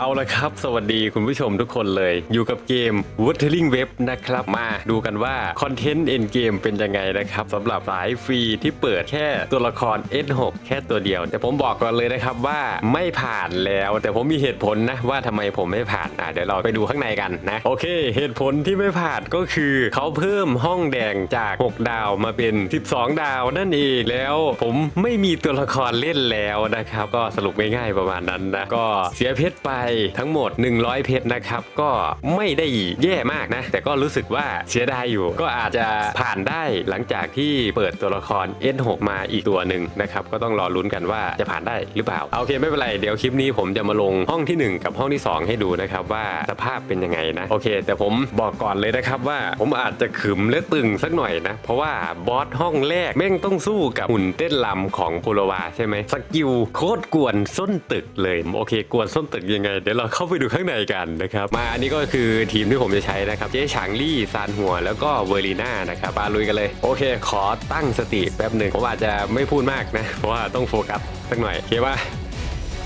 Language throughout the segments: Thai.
เอาละครับ สวัสดีคุณผู้ชมทุกคนเลย อยู่กับเกม Wuthering Web นะครับ มาดูกันว่า คอนเทนต์เอ็นเกมเป็นยังไงนะครับสำหรับสายฟรีที่เปิดแค่ตัวละคร S6 แค่ตัวเดียว แต่ผมบอกก่อนเลยนะครับว่าไม่ผ่านแล้ว แต่ผมมีเหตุผลนะ ว่าทำไมผมไม่ผ่านอะเดี๋ยวเราไปดูข้างในกันนะ โอเค เหตุผลที่ไม่ผ่านก็คือเขาเพิ่มห้องแดงจาก 6 ดาวมาเป็น 12 ดาวนั่นเองแล้วผมไม่มีตัวละครเล่นแล้วนะครับก็สรุปง่ายๆประมาณนั้นนะก็เสียเพชรไปทั้งหมด 100 เพชรนะครับ ก็ไม่ได้แย่มากนะ แต่ก็รู้สึกว่าเสียดายอยู่ ก็อาจจะผ่านได้หลังจากที่เปิดตัวละคร S6 มาอีกตัวหนึ่งนะครับ ก็ต้องรอลุ้นกันว่าจะผ่านได้หรือเปล่าเอาโอเคไม่เป็นไรเดี๋ยวคลิปนี้ผมจะมาลงห้องที่ 1 กับห้องที่ 2 ให้ดูนะครับว่าสภาพเป็นยังไงนะ โอเค แต่ผมบอกก่อนเลยนะครับว่าผมอาจจะขึมและตึงสักหน่อยนะ เพราะว่าบอสห้องแรกแม่งต้องสู้กับหุ่นเต้นลำของโพลวาใช่ไหมสกิลโคตรกวนส้นตึกเลย โอเค กวนส้นตึกยังไงเดี๋ยวเราเข้าไปดูข้างในกันนะครับ มาอันนี้ก็คือทีมที่ผมจะใช้นะครับเจ๊ฉางลี่ซานหัวแล้วก็เวอร์ลีน่านะครับมาลุยกันเลย โอเค ขอตั้งสติแป๊บหนึ่งผมอาจจะไม่พูดมากนะ เพราะว่าต้องโฟกัสสักหน่อยโอเคป่ะ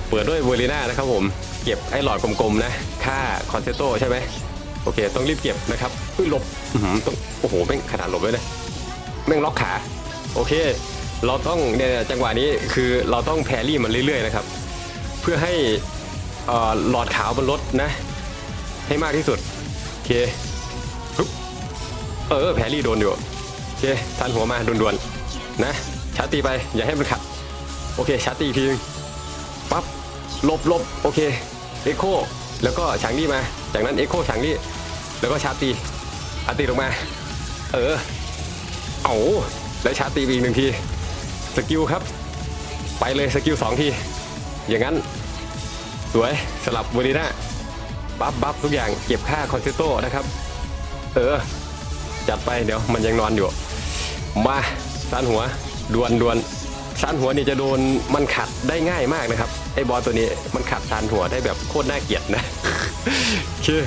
เปิดด้วยเวอร์ลีน่านะครับผมเก็บไอ้หลอดกลมๆนะค่าคอนเซโตใช่ไหมโอเค ต้องรีบเก็บนะครับอุ้ยหลบอื้อหือต้องโอ้โหแม่งขนาดหลบเลยนะแม่งล็อกขาโอเค เราต้องเนี่ยจังหวะนี้คือเราต้องแพรรี่มันเรื่อยๆนะครับ เพื่อให้ หลอดขาวมันลดนะ ให้มากที่สุด โอเคเออแพรรี่โดนอยู่ โอเคทันหัวมาด่วนๆนะชาร์ตีไป อย่าให้มันขัด โอเคชาร์ตีอีกทีนึงปั๊บลบลบโอเคเอ็กโคแล้วก็ฉางลี่มา จากนั้นเอ็กโคฉางลี่แล้วก็ชาร์ตีอาตีลงมา เออ เอาแล้วชาร์ตีอีกหนึ่งที สกิลครับ ไปเลยสกิลสองที อย่างนั้น สวยสลับวอร์ดีน่าบัฟบัฟทุกอย่างเก็บค่าคอนเซโตนะครับ เออ จัดไปเดี๋ยวมันยังนอนอยู่ มาซานหัวดวนดวนซานหัวนี่จะโดนมันขัดได้ง่ายมากนะครับ ไอ้บอลตัวนี้มันขัดซานหัวได้แบบโคตรน่าเกลียดนะคือ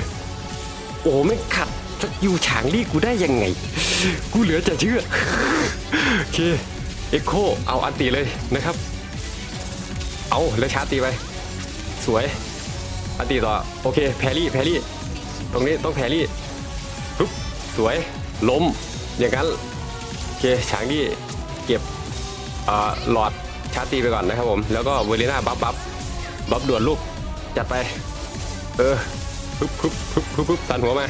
โอ้ไม่ขัดสกิลฉางลี่กูได้ยังไง กูเหลือจะเชื่อโอเคเอ็กโคเอาอันตีเลยนะครับ เอาแล้วชาร์จตีไป สวย อันตีต่อ โอเค แพรี่ แพรี่ ตรงนี้ต้องแพรี่ปุ๊บสวย ล้ม อย่างนั้น โอเคฉางที่เก็บหลอดชาร์ตีไปก่อนนะครับผม แล้วก็เวลิน่าบัฟบัฟบัฟด่วนลูก จัดไป เออปึ๊บปึ๊บปึ๊บปึ๊บปึ๊บตันหัวมา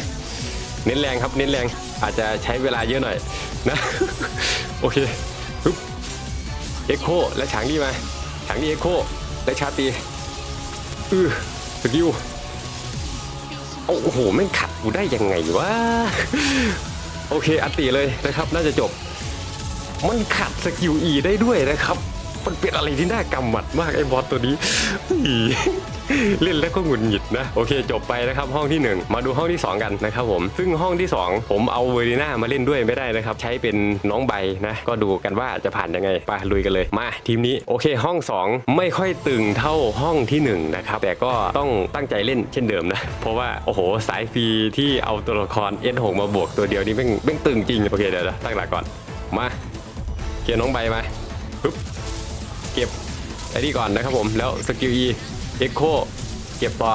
เน้นแรงครับ เน้นแรง อาจจะใช้เวลาเยอะหน่อยนะ โอเคปึ๊บเอ็กโคและฉางดีมาฉางดีเอ็กโคและชาร์ เออสกิลโอ้โหแม่งขัดกูได้ยังไงวะโอเคอัตติเลยนะครับ น่าจะจบ มันขัดสกิลอีได้ด้วยนะครับ มันเป็นอะไรที่น่ากำหมัดมากไอ้บอสตัวนี้ เล่นแล้วก็หงุดหงิดนะโอเค จบไปนะครับห้องที่ 1 มาดูห้องที่ 2 กันนะครับผม ซึ่งห้องที่ 2 ผมเอาเวอร์ดีน่ามาเล่นด้วยไม่ได้นะครับ ใช้เป็นน้องใบนะ ก็ดูกันว่าจะผ่านยังไงไปลุยกันเลย มาทีมนี้โอเคห้อง 2 ไม่ค่อยตึงเท่าห้องที่ 1 นะครับ แต่ก็ต้องตั้งใจเล่นเช่นเดิมนะ เพราะว่า โอ้โห สายฟรีที่เอาตัวละคร S6 มาบวกตัวเดียวนี่แม่งแม่งตึงจริงโอเคเดี๋ยวตั้งหลักก่อนมาเกียร์น้องใบมาปึ๊บเก็บไอ้นี่ก่อนนะครับผมแล้วสกิล E เอ็กโคเก็บต่อ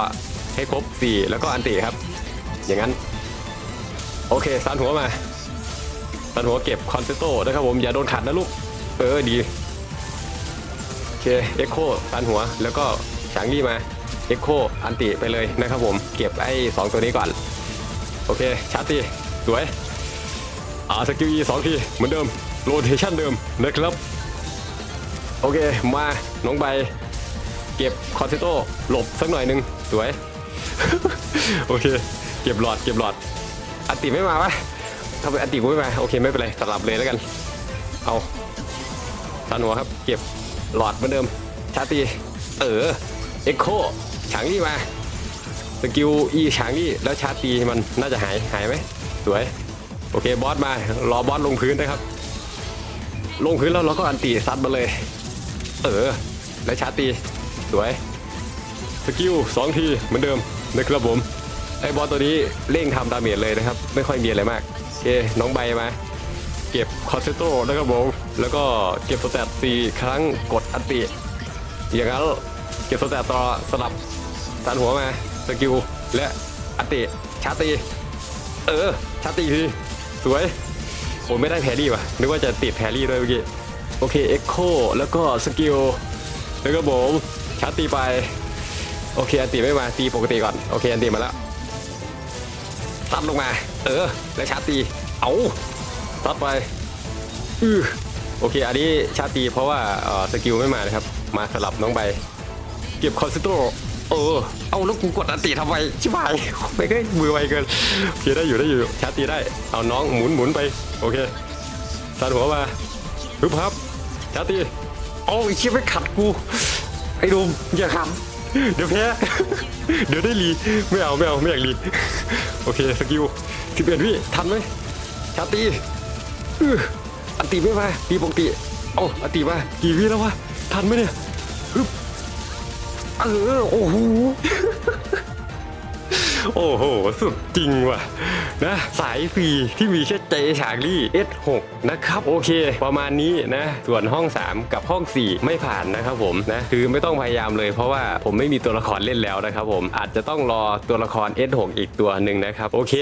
ให้ครบ 4 แล้วก็อันติครับ อย่างนั้น โอเคสันหัวมาสันหัวเก็บคอนเซโตนะครับผมอย่าโดนขัดนะลูก เออดี โอเคเอ็กโคสันหัวแล้วก็ฉางลี่มาเอ็กโคอันติไปเลยนะครับผม เก็บไอ้2ตัวนี้ก่อน โอเค ชาร์ตีสวยอาสกิล E สองทีเหมือนเดิมโรเทชันเดิมนะครับ โอเค มา น้องใบ เก็บคอนเซโตหลบสักหน่อยหนึงสวย โอเค เก็บหลอดเก็บหลอดอัติไม่มาวะถ้าเป็นอัติกูไม่มาโอเคไม่เป็นไรสลับเลยแล้วกัน เอาตันหัวครับ เก็บหลอดเหมือนเดิม ชาตีเออเอ็กโคฉางนี่มาสกิลอีฉางนี่แล้วชาตีมันน่าจะหายหายไหมสวย โอเคบอสมารอบอสลงพื้นนะครับ ลงพื้นแล้วเราก็อันตีซัดมาเลย เออ และชาตี สวย สกิลสองทีเหมือนเดิมนะครับผมไอ้บอสตัวนี้เร่งทำดาเมจเลยนะครับ ไม่ค่อยมีอะไรมากโอเคน้องใบมา เก็บคอนเซโตนะครับผมแล้วก็เก็บสแตทสี่ครั้งกดอันติอย่างนั้นเก็บสแตทต่อสลับตันหัวมาสกิลและอัตติชาตีเออชาตีทีสวยผมไม่ได้แพรรี่ว่ะนึกว่าจะติดแพรี่ด้วยเมื่อกี้โอเคเอ็กโคแล้วก็สกิลแล้วก็ผม ชาร์จตีไป โอเคอันตีไม่มาตีปกติก่อน โอเคอันตีมาแล้วซัดลงมา เออ แล้วชาร์ตี เอาซัดไปอือโอเค อันนี้ชาร์ตีเพราะว่าเออสกิลไม่มานะครับ มาสลับน้องใบ เก็บคอนซิโตเออ เอาแล้วกูกดอันตีทำไมชิบหายไม่เคยมือไวเกินโอเคได้อยู่ได้อยู่ชาร์ตีได้ เอาน้องหมุนหมุนไป โอเคซัดหัวมาฮึบพับชาร์ตีโอ้ยเชี่ยไม่ขัดกู ไอ้ดุมอย่าขำเดี๋ยวแพ้เดี๋ยวได้รีไม่เอาไม่เอาไม่อยากรีโอเคสกิลสิบเอ็ดวิทันไหมชาตีอันตีไม่มาตีปกติเอ้าอันตีมากี่วิแล้ววะทันไหมเนี่ยฮึบเออโอ้โห โอ้โห สุดจริงว่ะนะสายฟรีที่มีแค่เจฉากลี่ S6 นะครับ โอเค ประมาณนี้นะ ส่วนห้อง 3 กับห้อง 4 ไม่ผ่านนะครับผมนะคือไม่ต้องพยายามเลยเพราะว่าผมไม่มีตัวละครเล่นแล้วนะครับผมอาจจะต้องรอตัวละคร S6 อีกตัวหนึ่งนะครับ โอเค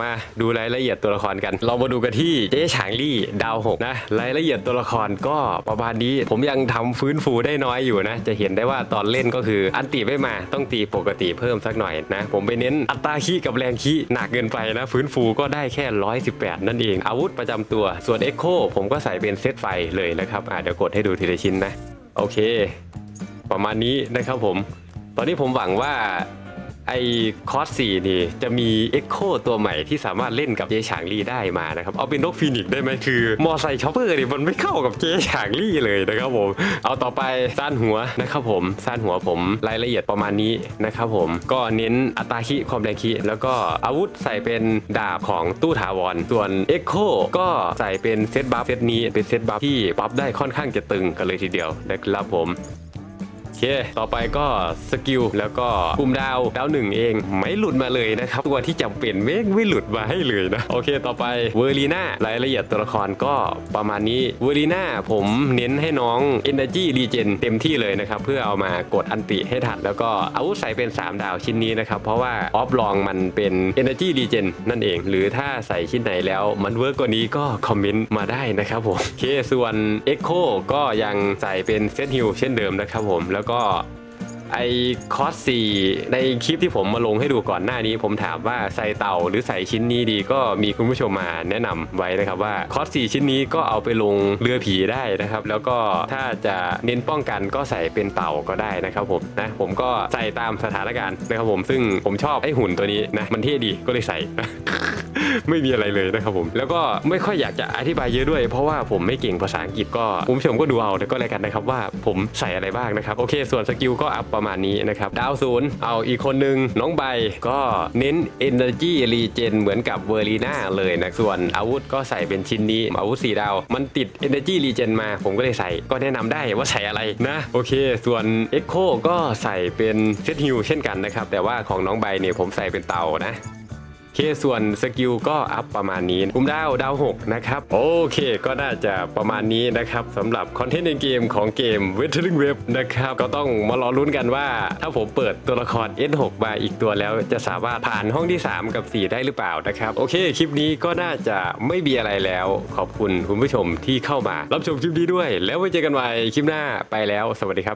มาดูรายละเอียดตัวละครกัน เรามาดูกันที่เจ๊ฉางลี่ดาว6นะรายละเอียดตัวละครก็ประมาณนี้ผมยังทำฟื้นฟูได้น้อยอยู่นะ จะเห็นได้ว่าตอนเล่นก็คืออันตีไม่มาต้องตีปกติเพิ่มสักหน่อยนะ ผมไปเน้นอัตราคีกับแรงคีหนักเกินไปนะ ฟื้นฟูก็ได้แค่ 118 นั่นเอง อาวุธประจำตัวส่วน Echo ผมก็ใส่เป็นเซตไฟเลยนะครับอะเดี๋ยวกดให้ดูทีละชิ้นนะ โอเค ประมาณนี้นะครับผม ตอนนี้ผมหวังว่า ไอคอร์สสี่นี่จะมี Echo ตัวใหม่ที่สามารถเล่นกับเจฉางลี่ได้มานะครับ เอาเป็นนกฟีนิกได้ไหมคือมอไซค์ช็อปเปอร์นี่มันไม่เข้ากับเจฉางลี่เลยนะครับผม เอาต่อไปซ่านหัวนะครับผมซ่านหัวผมรายละเอียดประมาณนี้นะครับผมก็เน้นอัตราคิความแรงคิแล้วก็อาวุธใส่เป็นดาบของตู้ถาวรส่วน Echo ก็ใส่เป็นเซตบัฟเซตนี้เป็นเซตบัฟที่บัฟได้ค่อนข้างจะตึงกันเลยทีเดียวนะครับผม เค ต่อไปก็สกิลแล้วก็ปุ่มดาวดาวหนึ่งเองไม่หลุดมาเลยนะครับ ตัวที่จำเป็นไม่ไม่หลุดมาให้เลยนะ โอเคต่อไปเวอร์ลีน่ารายละเอียดตัวละครก็ประมาณนี้เวอร์ลีน่าผมเน้นให้น้อง Energy Regen เต็มที่เลยนะครับ เพื่อเอามากดอันติให้ทันแล้วก็อาวุธใส่เป็น 3 ดาวชิ้นนี้นะครับ เพราะว่าออฟลองมันเป็น Energy Regen นั่นเอง หรือถ้าใส่ชิ้นไหนแล้วมันเวิร์กกว่านี้ก็คอมเมนต์มาได้นะครับผมโอเคส่วน Echo ก็ยังใส่เป็นเซตฮิลเช่นเดิมนะครับผมแล้วก็ไอคอสสี่ในคลิปที่ผมมาลงให้ดูก่อนหน้านี้ ผมถามว่าใส่เต่าหรือใส่ชิ้นนี้ดีก็มีคุณผู้ชมมาแนะนำไว้นะครับว่าคอสสี่ชิ้นนี้ก็เอาไปลงเรือผีได้นะครับ แล้วก็ถ้าจะเน้นป้องกันก็ใส่เป็นเต่าก็ได้นะครับผมนะผมก็ใส่ตามสถานการณ์นะครับผมซึ่งผมชอบไอหุ่นตัวนี้นะมันเท่ดีก็เลยใส่ ไม่มีอะไรเลยนะครับผม แล้วก็ไม่ค่อยอยากจะอธิบายเยอะด้วย เพราะว่าผมไม่เก่งภาษาอังกฤษก็คุณผู้ชมก็ดูเอาแล้วก็แล้วกันนะครับว่าผมใส่อะไรบ้างนะครับ โอเค ส่วนสกิลก็อัพประมาณนี้นะครับดาวศูนย์เอาอีกคนนึงน้องใบก็เน้น Energy Regen เหมือนกับเวอร์ลีน่าเลยนะส่วนอาวุธก็ใส่เป็นชิ้นนี้อาวุธ4ดาว มันติด Energy Regen มาผมก็เลยใส่ก็แนะนำได้ว่าใส่อะไรนะ โอเค ส่วน Echo ก็ใส่เป็นเซตฮิลเช่นกันนะครับแต่ว่าของน้องใบเนี่ยผมใส่เป็นเต่านะ เคส่วนสกิลก็อัพประมาณนี้กลุ่มดาวดาว6นะครับ โอเคก็น่าจะประมาณนี้นะครับสำหรับคอนเทนต์ในเกมของเกม w e t h e r i n g Web นะครับ ก็ต้องมารอลุ้นกันว่า ถ้าผมเปิดตัวละคร S6 มาอีกตัวแล้วจะสามารถผ่านห้องที่ 3 กับ 4 ได้หรือเปล่านะครับ โอเค คลิปนี้ก็น่าจะไม่มีอะไรแล้ว ขอบคุณคุณผู้ชมที่เข้ามา รับชมคลิปนี้ด้วย แล้วไว้เจอกันใหม่คลิปหน้าไปแล้ว สวัสดีครับ